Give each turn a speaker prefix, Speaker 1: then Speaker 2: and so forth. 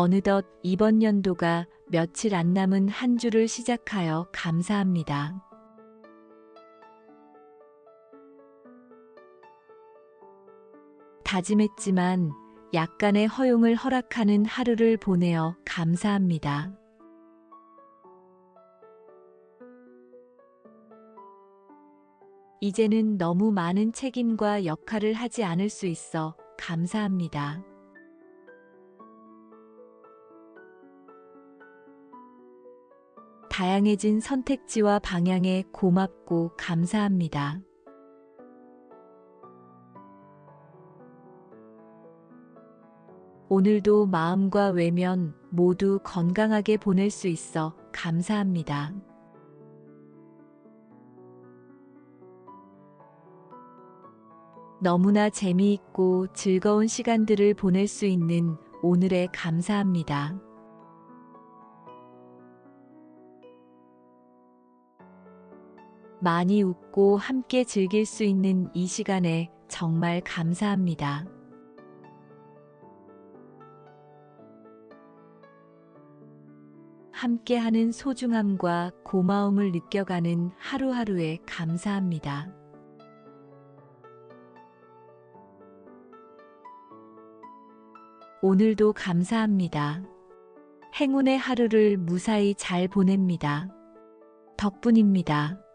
Speaker 1: 어느덧 이번 연도가 며칠 안 남은 한 주를 시작하여 감사합니다. 다짐했지만 약간의 허용을 허락하는 하루를 보내어 감사합니다. 이제는 너무 많은 책임과 역할을 하지 않을 수 있어 감사합니다. 다양해진 선택지와 방향에 고맙고 감사합니다. 오늘도 마음과 외면 모두 건강하게 보낼 수 있어 감사합니다. 너무나 재미있고 즐거운 시간들을 보낼 수 있는 오늘에 감사합니다. 많이 웃고 함께 즐길 수 있는 이 시간에 정말 감사합니다. 함께하는 소중함과 고마움을 느껴가는 하루하루에 감사합니다. 오늘도 감사합니다. 행운의 하루를 무사히 잘 보냅니다. 덕분입니다.